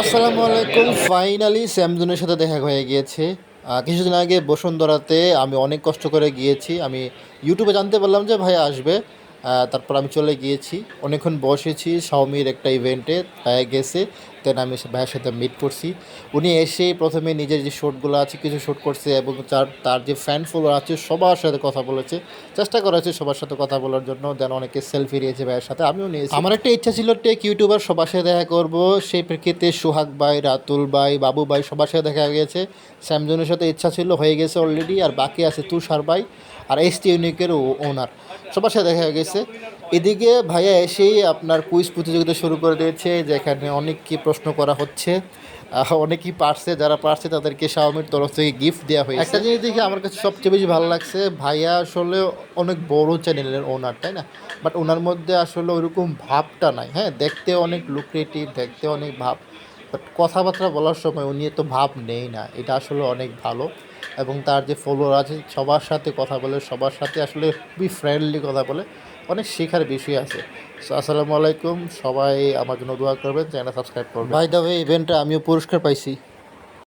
আসসালামু আলাইকুম। ফাইনালি স্যামজুনের সাথে দেখা হয়ে গিয়েছে। কিছুদিন আগে বসুন্ধরাতে আমি অনেক কষ্ট করে গিয়েছি। আমি ইউটিউবে জানতে পারলাম যে ভাই আসবে। তারপর আমি চলে গিয়েছি। অনেকক্ষণ বসেছি শাওমির একটা ইভেন্টে গেছে। দেন আমি ভাইয়ের সাথে মিট করছি। উনি এসে প্রথমে নিজের যে শ্যুটগুলো আছে, কিছু শ্যুট করছে এবং তার তার যে ফ্যান ফলোয়ার আছে, সবার সাথে কথা বলেছে। চেষ্টা করেছে সবার সাথে কথা বলার জন্য দেন অনেকে সেলফি নিয়েছে ভাইয়ের সাথে, আমিও নিয়েছি। আমার একটা ইচ্ছা ছিল টেক ইউটিউবার সবার সাথে দেখা করব সেই প্রেক্ষিতে সোহাগ ভাই, রাতুল ভাই, বাবু ভাই সবার সাথে দেখা গেছে। স্যামজনের সাথে ইচ্ছা ছিল, হয়ে গেছে অলরেডি আর বাকি আছে তুষার ভাই আর এস টি ইউনিকের ওনার সবার সাথে দেখা গেছে। এদিকে ভাইয়া এসেই আপনার কুইজ প্রতিযোগিতা শুরু করে দিয়েছে, যেখানে অনেক কি প্রশ্ন করা হচ্ছে। অনেকেই পারছে, যারা পারছে তাদেরকে শাওমির তরফ থেকে গিফট দেওয়া হয়েছে। একটা জিনিস দেখে আমার কাছে সবচেয়ে বেশি ভালো লাগছে, ভাইয়া আসলে অনেক বড় চ্যানেলের ওনার তাই না? বাট ওনার মধ্যে আসলে ওইরকম ভাবটা নাই হ্যাঁ? দেখতে অনেক লুক্রেটিভ দেখতে অনেক ভাব। বাট কথাবার্তা বলার সময় উনি তো ভাব নেই না, এটা আসলে অনেক ভালো। এবং তার যে ফলোয়ার আছে, সবার সাথে কথা বলে, সবার সাথে আসলে খুবই ফ্রেন্ডলি কথা বলে। অনেক শেখার বিষয় আছে। আসসালামু আলাইকুম। সবাই আমার জন্য দোয়া করবেন চ্যানেল সাবস্ক্রাইব করবেন। বাই দ্য ওয়ে ইভেন্টটা আমিও পুরস্কার পাইছি।